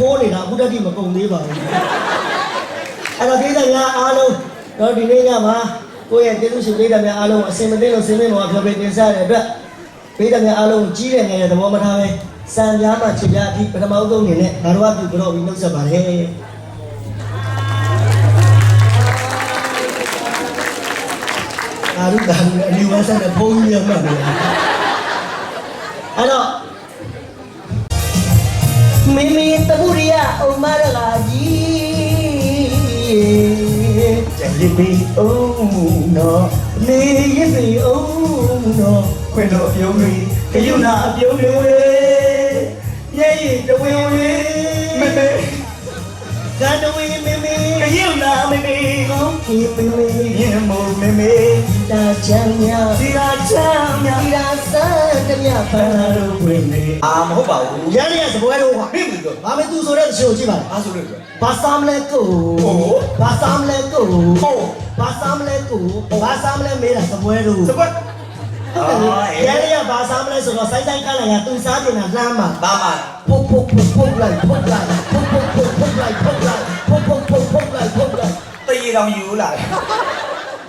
ခိုးနေတာအခုတည်းကမကုန်သေးပါဘူးအဲ့တော့ပြည်သူများအားလုံးတော့ဒီနေ့ညမှာကိုယ့်ရဲ့ပြည်သူရှင်ပြည်သူများအားလုံးအစင်မသိလို့စင်မင်းပေါ်ဖျော်ပြတင်ဆက်ရတဲ့အတွက်ပြည်သူများအားလုံးကြီးတဲ့ငယ်တဲ့သဘောမထားပဲစံပြားမှချစ်ပြားအထိပထမဦးဆုံးအနေနဲ့ငါတို့ကပြုကြတော့ပြီးနှုတ်ဆက်ပါတယ်အာရုံကအလီဝါဆန်တဲ့ဘုန်းကြီးရမှတ်တယ်အဲ့တော့ မိမိတပူရိယအုံမရလာကြီးကြည်ပြီအုံနော်နေရပြီအုံနော်ခွင်တော်အပြုံးကြီးခရုဏအပြုံးကြီးရဲ့ရည်တဝင်းဝင်းမမေဇန်တဝင်းမမေခရုဏမမေကောင်းပြီမမေရင်မို့မမေတာချမ်းများစီရာချမ်းများစီရာ စံတမြဖန်လာတို့ဝင်နေအာမဟုတ်ပါဘူးရန်ရစပွဲတော့ကွာမင်းဘူးတော့ဘာမသူဆိုတဲ့ရှင်ကိုကြည့်ပါလားအားဆိုလို့ပြောဘာစမ်းလဲကိုဟုတ်ဘာစမ်းလဲကိုဟုတ်ဘာစမ်းလဲကိုဘာစမ်းလဲမေးတာစပွဲတော့စကွတ်ရန်ရဘာစမ်းလဲဆိုတော့စိုင်းစိုင်းကန်းလိုက်ရသူစားနေတာလှမ်းမှာဘာမှဖုတ်ဖုတ်ဖုတ်ဖုတ်လိုက်ဖုတ်လိုက်ဖုတ်ဖုတ်ဖုတ်ဖုတ်လိုက်ဖုတ်လိုက်ဖုတ်ဖုတ်ဖုတ်ဖုတ်လိုက်ဖုတ်လိုက်တရေတောင်ယူလာတယ်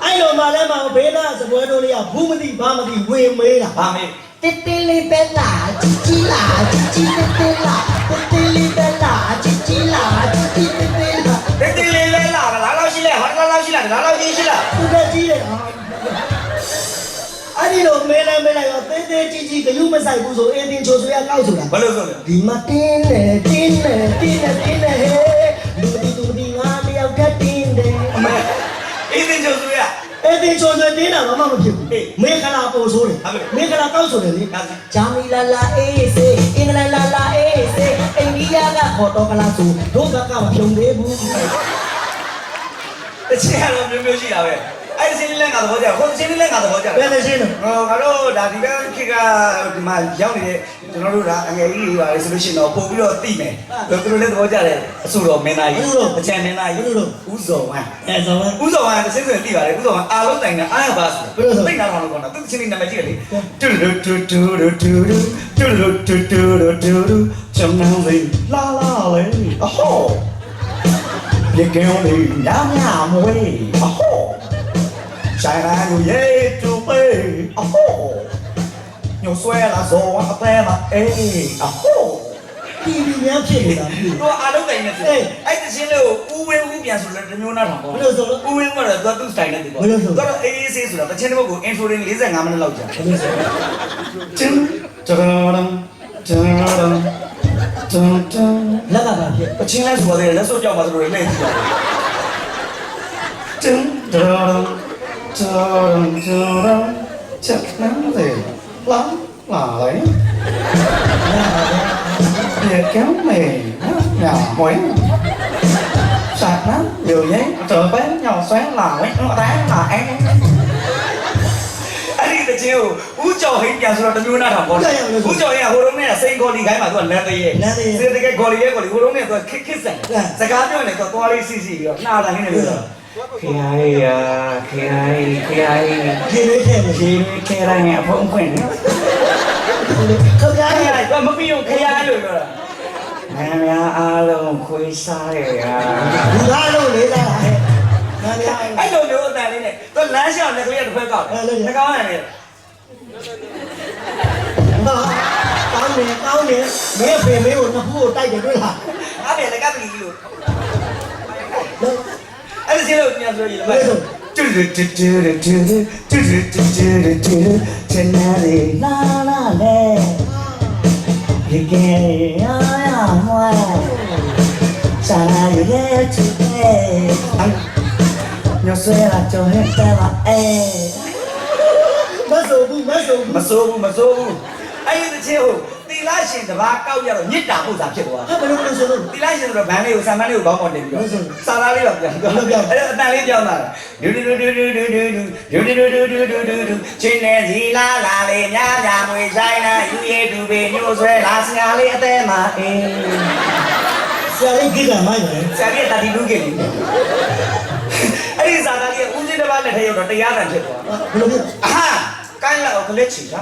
အဲ့လိုမှလည်းမဘေးနာစပွဲတို့လေးကဘူးမသိဘာမသိဝင်မေးတာဘာမေး တစ်တစ်လေးပဲလားချီချီလားချီချီတစ်တစ်လားတစ်တစ်လေးပဲလားချီချီလားချီချီတစ်တစ်လားတတိလေးလဲလာတာလားလောက်ရှိလဲဟာလားလောက်ရှိလားလားလောက်ကြီးရှိလားသူကကြီးတယ်ဟာအဲ့ဒီလိုမဲလိုက်မဲလိုက်တော့သေးသေးကြီးကြီးဂယုမဆိုင်ဘူးဆိုအင်းတင်ချိုဆွေးရကောက်ဆိုတာဘာလို့ဆိုလဲဒီမှာတင်းနေတင်းနေတင်းနေတင်းနေဟဲလူဒီသူဒီငါတယောက်တည်းတင်းတယ်အမေအင်းတင်ချိုဆိုရ အင်းတင်ချိုဆွေးတင်းတာဘာမှမဖြစ်ဘူးမေခလာပုံဆိုးတယ်ဟုတ်ကဲ့မေခလာကောက်ဆိုတယ်လေဒါစီဂျာမီလာလာအေးစေအင်္ဂလန်လာလာအေးစေအိန္ဒိယကခေါ်တော့ကလာဆိုတို့ဘက်ကမဖြုံသေးဘူးတချင်ကတော့မျိုးမျိုးရှိတာပဲ အဲ့ဒီစင်းလေးလည်းငါသဘောကျဟိုစင်းလေးလည်းငါသဘောကျဘယ်နဲ့ရှင်းလဲဟောငါတို့ဒါဒီဘက်ခေတ်ကဒီမှာရောက်နေတဲ့ကျွန်တော်တို့ဒါအငယ်ကြီးတွေပါလေဆိုလို့ရှိရင်တော့ပို့ပြီးတော့သိမယ်သူတို့လည်းသဘောကျတယ်အဆူတော်မင်းသားကြီးအချံမင်းသားကြီးဥဇော်ဝမ်အဲဇော်ဝမ်ဥဇော်ဝမ်တစ်စင်းစင်းသိပါတယ်ဥဇော်ဝမ်အာလုံးတိုင်တာအားရပါဆိုသိနာတော်လို့ခေါ်တာသူချင်းနာမည်ကြီးလေတူလူတူတူတူတူတူလူတူတူတူတူချမ်းမ်းလေးလာလာလေးအဟော You can't leave. Now, now, I'm away. Oh. ဆိုင်လာလူရဲ့တူပေအဟောညိုဆွဲလာဇော်ဝမ်းအသေးလာအေးအဟောတီဗီများဖြစ်နေတာပြီတော့အားလုံးတိုင်နေတယ်အဲ့ဒီချင်းလေးကိုဦးဝင်းဦးပြန်ဆိုလဲတမျိုးနာထောင်ပေါ့ဘယ်လိုဆိုလို့ဦးဝင်းကတော့သူသူတိုင်နေတယ်ပေါ့ဘယ်လိုဆိုတော့အေးအေးဆေးဆိုတာတချင်းတစ်ပုတ်ကို intro ရင်း45မိနစ်လောက်ကြာဘယ်လိုဆိုချင်းတရရမ်တရရမ်တန်တန်လက်ကပါဖြစ်တချင်းလဲဆိုတော့လက်စောကြောက်ပါဆိုတော့လဲကြည့်ပါချင်းတရရမ် chờ đừng chờ đâu chắc nắng thì lắm là lấy thì kéo này nhà quấy sạc lắm nhiều giấy chờ bé nhỏ xóa là quấy nó đá là em chiều vũ trụ nhà rồi nó như nào thằng con. Vũ trụ nhà hồi lúc này là sinh đi gái mà tuần lên đây sinh cái con đi cái con đi lúc này tôi khích khích rẻ giải dạ. cá này tôi qua đi xì xì được nào là cái này bây kiai kiai kiai kiranya pungkin kiranya gua mau khi ai lu nè a lô khuy sai à. Ra lô lấy ra anh lô lô ta lên này. Tôi lái xe này tôi nhận phơi cỏ nó có này? Đó tao nè tao nè. Mấy về mấy hồn nó phu tay cho tôi là á về là các bị gì rồi အဲ့ဒါချင်းလို့ပြန်ဆိုရည်လားတူတူတူတူတူတူတူတူတူတူတူချင်နေလေလာလာလေဒီကဲအာရမွာစာရရဲ့ချစ်တဲ့ညဆွဲလာကြောဟဲ့တယ်ပါအဲမဆိုဘူးမဆိုဘူးမစိုးဘူးမစိုးဘူးအဲ့ဒီချင်းကိုတီ လာရှင်တဘာကောက်ရတော့မြစ်တာပုဒ်စာဖြစ်သွားဟာဘယ်လိုလဲဆိုတော့တီလာရှင်ဆိုတော့ဗန်းလေးကိုဆံမန်းလေးကိုကောင်းကောင်းတင်ပြီးတော့စာသားလေးတော့ပြန်ပြောအဲ့တော့အတန်လေးပြောင်းလာတယ်ဒူဒူဒူဒူဒူဒူဒူဒူဒူဒူဒူဒူဒူဒူချင်းနေစီလာလာလေးညာညာမွေဆိုင်နာယူရဲဒူပေညိုဆွဲလာစရာလေးအသေးမှာအေးဆရာလေးကိကမိုင်းတယ်ဆရာကြီးတာတီလူးခဲ့ပြီအဲ့ဒီစာသားလေးကဦးစင်းတစ်ပါးလက်ထဲရောက်တော့တရားတန်ဖြစ်သွားဘယ်လိုဖြစ်အဟာကိုင်းလောက်ကလေးချီတာ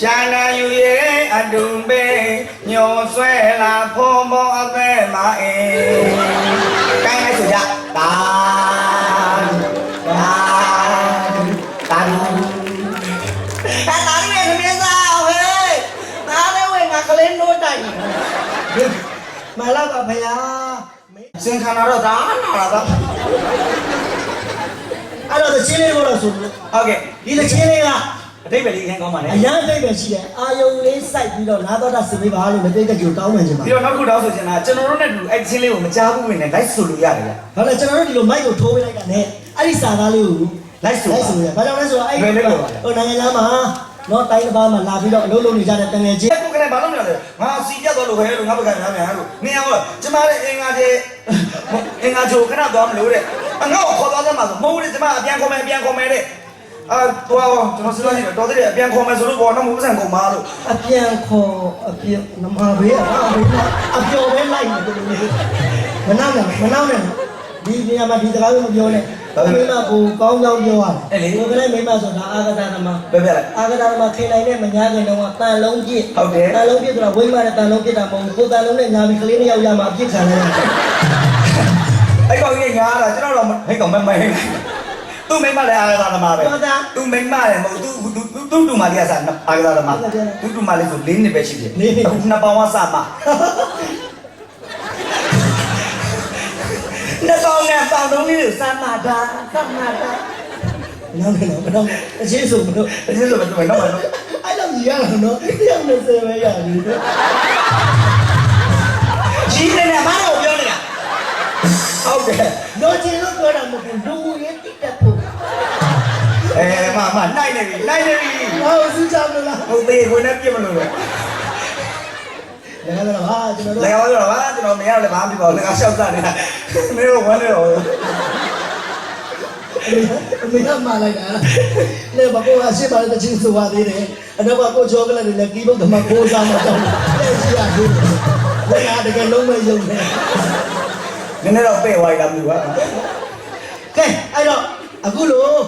ရှာနာယူရဲ့အတုံပေညောဆွဲလာဖုံဖုံအသက်မအေးကိုင်းလိုက်ဆိုကြတာတာတာတာတာရီရဲ့ခမင်းသားဟဲ့နားလေးဝင်ငါကလေးနိုးတိုင်မလာပါဗျာစင်ခါနာတော့ဒါနာလာတော့အဲ့တော့ချင်းလေးကတော့ဆိုလို့ဟုတ်ကဲ့ဒီသချင်းလေးက အတိတ်ပဲလေးခင်ကောင်းပါလေအရန်သိပဲရှိတယ်အာယုံလေးစိုက်ပြီးတော့နာတော်တာစပေးပါလို့မသိတဲ့ကြိုတောင်းမှန်ချင်ပါပြီးတော့နောက်ခုတောင်းဆိုချင်တာကျွန်တော်တို့နဲ့တူအဲ့ဒီချင်းလေးကိုမကြားဘူးဝင်နဲ့ live ဆိုလို့ရတယ်ဗျဘာလဲကျွန်တော်တို့ဒီလိုမိုက်ကိုထိုးပေးလိုက်တာနဲ့အဲ့ဒီစာသားလေးကိုလိုက်ဆိုပါလိုက်ဆိုရဘာကြောင့်လဲဆိုတော့အဲ့ဘယ်လိုလဲပါလဲဟိုနိုင်ငံသားမှာတော့တိုင်းတစ်ပါးမှာလာပြီးတော့အလုပ်လုပ်နေကြတဲ့တငယ်ချင်းအဲ့ကိုကလည်းဘာလို့လဲငါစီပြတ်သွားလို့ခဲလို့ငါပကံများများလို့နေအောင်ကျမရဲ့အင်္ဂါကျဲအင်္ဂါချိုခဏသွားမလို့တဲ့အငါ့ကိုခေါ်သွားသမှာဆိုမဟုတ်ဘူးကျမအပြန်ခေါ်မယ်အပြန်ခေါ်မယ်တဲ့ အာတော့ကျွန်တော်စဉ်းစားကြည့်တော့တော်တယ်အပြန်ခေါ်မယ်ဆိုလို့ဘောတော့မဟုတ်စံကုန်ပါလို့အပြန်ခေါ်အပြန်နမဘေးอ่ะဘေးကအပျော်ပဲလိုက်နေတယ်လို့မနောက်နဲ့မနောက်နဲ့ဒီနေရာမှာဒီစကားကိုမပြောနဲ့မိမကိုကောင်းကောင်းပြောရတယ်ဘယ်ကလေးမိမဆိုတာအာဂတသမားပဲပဲလိုက်အာဂတသမားခေနိုင်နဲ့မညာခင်တော့တန်လုံးပြည့်ဟုတ်တယ်တန်လုံးပြည့်ဆိုတာဝိမတဲ့တန်လုံးပြည့်တာမဟုတ်ဘူးကိုတန်လုံးနဲ့ညာပြီးကလေးနှစ်ယောက်ရမှာအပြစ်ခံရတယ်အဲ့ကောင်ကြီးညားတာကျွန်တော်တော့ဟဲ့ကောင်မမဲ သူ့မိမလည်းအားရတာသမားပဲသူ့မိမလည်းမဟုတ်သူသူသူတူမလေးကစားအားရတာသမားသူတူမလေးဆို၄နှစ်ပဲရှိတယ်အခုနှစ်ပေါင်းဝစမှာနှစ်ပေါင်းနဲ့ပေါင်တုံးလေးကိုစမ်းမာတာစမ်းမာတာမနောက်နဲ့မနောက်နဲ့အချင်းဆိုမလို့ဒီလိုပဲတော့တော့အဲ့လိုကြီးရတာနော်တရားနဲ့ဆယ်ပဲရပြီတော့ကြီးနေတယ်မတော်ပြောနေတာဟုတ်တယ်တော့ချင်းလို့ပြောတာမဟုတ်ဘူးလူရဲ့တိတက်ဖို့ အဲမမနိုင်နေပြီနိုင်နေပြီဟောစူးကြမလားဟုတ်သေးခွေနဲ့ပြစ်မလို့လေဒါကတော့ဟာကျွန်တော်လတို့က်ကပြောတော့ဟာကျွန်တော်မရလည်းဘာမှမဖြစ်ပါဘူးလက်ကရှောက်စားနေတာမင်းတို့ဝမ်းနေတော့အမေကမှားလိုက်တာလေဘကောအရှိပါတဲ့ချင်းဆိုပါသေးတယ်အတော့ကိုချောကလည်းလည်းကီးဘုတ်ဓမ္မကိုးစားမှတော့လက်ရှိရသေးတယ်ဘယ်ကတကယ်လုံးမယုံနဲ့နည်းနည်းတော့ပဲ့သွားရတာမျိုးပါကဲအဲ့တော့အခုလို့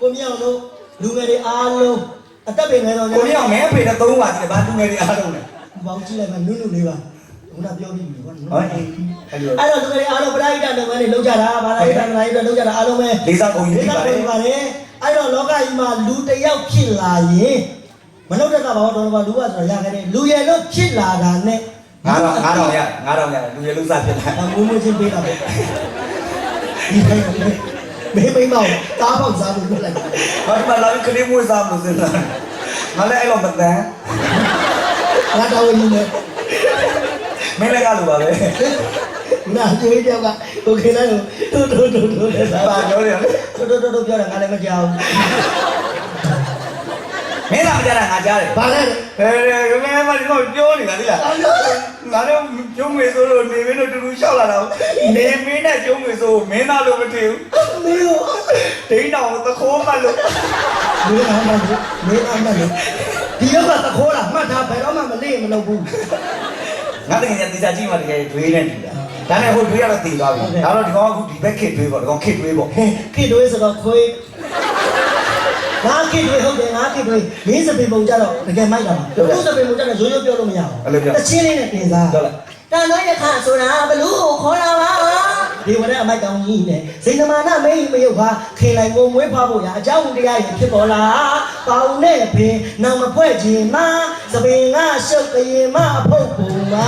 ကိုမြောင်တို့ လူငယ်တွေအားလုံးအသက်ပင်ငယ်တော့ကိုမြောင်မဲဖေတဲ့သုံးပါကြည့်တယ်ဘာသူငယ်တွေအားလုံးလဲဘောင်းကြည့်လိုက်မှနုနုလေးပါခုနပြောပြီးပြီကွာနော်ဟုတ်အဲ့လိုအဲ့တော့လူငယ်တွေအားလုံးပရိဒတ်လုပ်ငန်းတွေလုပ်ကြတာဗာလာရိဒတ်လာရိဒတ်လုပ်ကြတာအားလုံးပဲလေးစားကုန်ဒီကြီးကပါလေပြောပါတယ်အဲ့တော့လောကကြီးမှာလူတစ်ယောက်ဖြစ်လာရင်မလုပ်တဲ့ကဘာတော့ဘာလူကဆိုရခဲ့တယ်လူရလို့ဖြစ်လာတာနဲ့ငါတော့ငါတော့ရငါတော့ရလူရလူစားဖြစ်လာအမွေးမွေးချင်းပေးတာပဲဒီတိုင်း ဘေးမိမ့်မောင်ကားပေါက်စားလို့လွတ်လိုက်တာ။ဘာမှလာပြီးကလေးမွေးစားမလို့စဉ်းစား။ငါလည်းအဲ့လိုမတန်းငါတော်ဝင်နေတယ်။မင်းလည်းကလိုပါပဲနာကျွေးကြောက်ကဟိုခေတ်လိုက်လို့တို့တို့တို့တို့နဲ့စား။ပါပြောတယ်။တို့တို့တို့ပြောတယ်ငါလည်းမကြောက်ဘူး။ မင်းလာမကြတာငါကြားတယ်ဘာလဲဟဲ့ကမဲမဒီတော့ပြောနေတာတိလားငါတော့ကျုံးငွေဆိုလို့နေမင်းတို့တူတူလျှောက်လာတာနေမင်းနဲ့ကျုံးငွေဆိုမင်းသားလို့မထင်ဘူးမင်းတို့ဒိန်းတော်သခိုးမှလို့မင်းအမှန်မင်းအမှန်ဒီရောကတခိုးတာမှတ်ထားဘယ်တော့မှမလေးမလုပ်ဘူးငါတကယ်တေချာကြည့်မှတကယ်တွေးနေတယ်ဒါနဲ့ဟိုတွေးရတော့တည်သွားပြီဒါတော့ဒီကောင်ကအခုဒီဘက်ခစ်တွေးပေါ့ဒီကောင်ခစ်တွေးပေါ့ခိတွေးဆိုတော့ခွေးခ ငါကိတွေဟုတ်တယ်ငါကိတွေမင်းစပင်ပုံကြတော့တကယ်မိုက်တာပါသူစပင်ပုံကြတော့ရိုးရိုးပြောလို့မရဘူးတချင်းလေးနဲ့တင်စားဟုတ်လားတန်တော့ရခဆိုတာဘလူးကိုခေါ်လာပါဒီဝရအမိုက်တောင်ကြီးနဲ့စိန်သမာနမေးမယုတ်ပါခေလိုက်ကိုမွေးဖွားဖို့ရအကြောင်းတရားရင်ဖြစ်ပေါ်လာပေါင်နဲ့ပင်နောင်မဖွဲ့ခြင်းမစပင်ကရှုပ်ကရင်မအဖုတ်ပုံပါ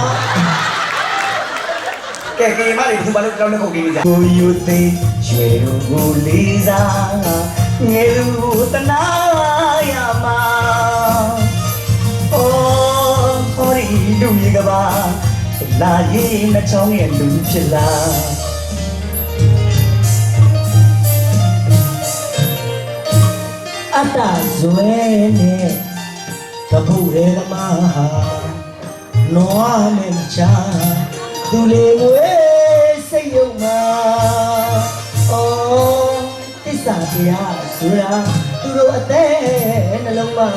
ကဲကေမလေးဒီဘာလို့ကြောင်းနေခုတ်ပြီးကြကိုယူသေးရွယ်လူကိုလေးစား ငယ်လူတနာရမှာအော်ဟောဒီလူကြီးကပါလာရင်နှချောင်းရဲ့လူဖြစ်လာအတ္တဇွဲနဲ့တပုရေကမဟာနွားနဲ့မချာသူလေးဝဲစိတ်ယုံမှာအော်သစ္စာတရား ဆိုတာသူတို့အသက်နှလုံးမှာ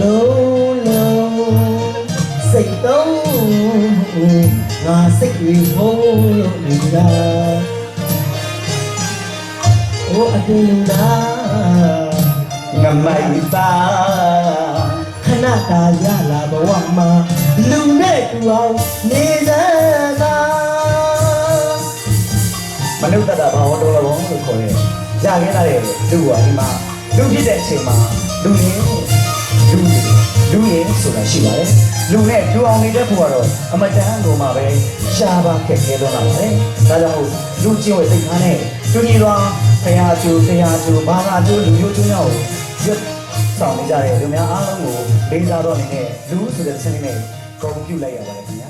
လုံးလုံးစိတ်တော့ငါစိတ်တွေဟုံးလို့နေတာဟိုအတူလူလားငမိုက်ပါခဏတာရလာဘဝမှာလူနဲ့တူအောင်နေစမ်းသာမနုဿတဘာဝတော်လုံးလို့ခေါ်ရဲ့ ယ်။ကြာခဲ့လာတဲ့လူကဒီမှာလူဖြစ်တဲ့အချိန်မှာလူရင်းလူလူရင်းဆိုတာရှိပါတယ်။လူနဲ့လူအောင်နေတဲ့ဘုရားတော့အမတန်ကိုမှပဲရှားပါခက်ခဲတော့လာပါတယ်။ဒါကြောင့်မို့လူချင်းဝဲစိတ်ထားနဲ့တူညီစွာဖရာကျူဖရာကျူဘာသာကျူလူမျိုးကျူ nhau ရွတ်ဆောင်နေကြတဲ့လူများအားလုံးကိုလေးစားတော့အနေနဲ့လူဆိုတဲ့ဆင်းနေနဲ့ဂုဏ်ပြုလိုက်ရပါတယ်ခင်ဗျာ။